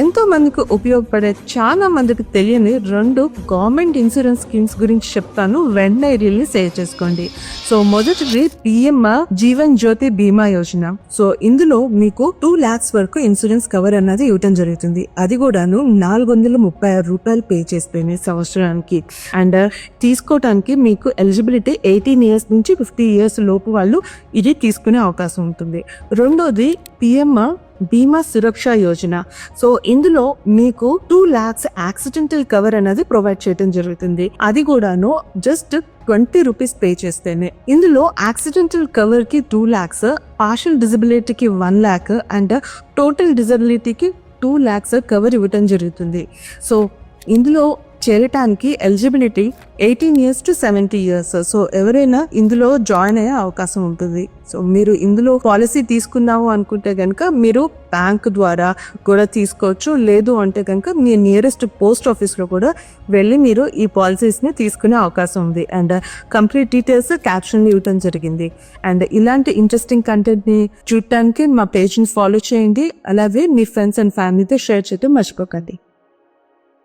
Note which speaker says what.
Speaker 1: ఎంతో మందికి ఉపయోగపడే చాలా మందికి తెలియని రెండు గవర్నమెంట్ ఇన్సూరెన్స్ స్కీమ్స్ గురించి చెప్తాను. వెంటనే రీల్ని సేవ్ చేసుకోండి సో మొదటిది పిఎం జీవన్ జ్యోతి బీమా యోజన. సో ఇందులో మీకు టూ లాక్స్ వరకు ఇన్సూరెన్స్ కవర్ అన్నది ఇవ్వటం జరుగుతుంది. అది కూడాను నాలుగు వందల ముప్పై ఆరు రూపాయలు పే చేస్తేనే సంవత్సరానికి. అండ్ తీసుకోవటానికి మీకు ఎలిజిబిలిటీ ఎయిటీన్ ఇయర్స్ నుంచి ఫిఫ్టీ ఇయర్స్ లోపు వాళ్ళు ఇది తీసుకునే అవకాశం ఉంటుంది. రెండోది పిఎం బీమా సురక్ష యోజన. సో ఇందులో మీకు టూ ల్యాక్స్ యాక్సిడెంటల్ కవర్ అనేది ప్రొవైడ్ చేయడం జరుగుతుంది. అది కూడాను జస్ట్ ట్వంటీ రూపీస్ పే చేస్తేనే. ఇందులో యాక్సిడెంటల్ కవర్కి టూ ల్యాక్స్ పార్షల్ డిజబిలిటీకి వన్ ల్యాక్ అండ్ టోటల్ డిజబిలిటీకి టూ ల్యాక్స్ కవర్ ఇవ్వటం జరుగుతుంది. సో ఇందులో చేరటానికి eligibility eighteen years to seventy years so ఎవరైనా ఇందులో జాయిన్ అయ్యే అవకాశం ఉంటుంది. సో మీరు ఇందులో పాలసీ తీసుకుందాము అనుకుంటే కనుక మీరు బ్యాంక్ ద్వారా కూడా తీసుకోవచ్చు. లేదు అంటే కనుక మీ నియరెస్ట్ పోస్ట్ ఆఫీస్లో కూడా వెళ్ళి మీరు ఈ పాలసీస్ని తీసుకునే అవకాశం ఉంది. అండ్ కంప్లీట్ డీటెయిల్స్ క్యాప్షన్ ఇవ్వటం జరిగింది. అండ్ ఇలాంటి ఇంట్రెస్టింగ్ కంటెంట్ని చూడటానికి మా పేజ్ని ఫాలో చేయండి. అలాగే మీ ఫ్రెండ్స్ అండ్ ఫ్యామిలీతో షేర్ చేయడం మర్చిపోకండి.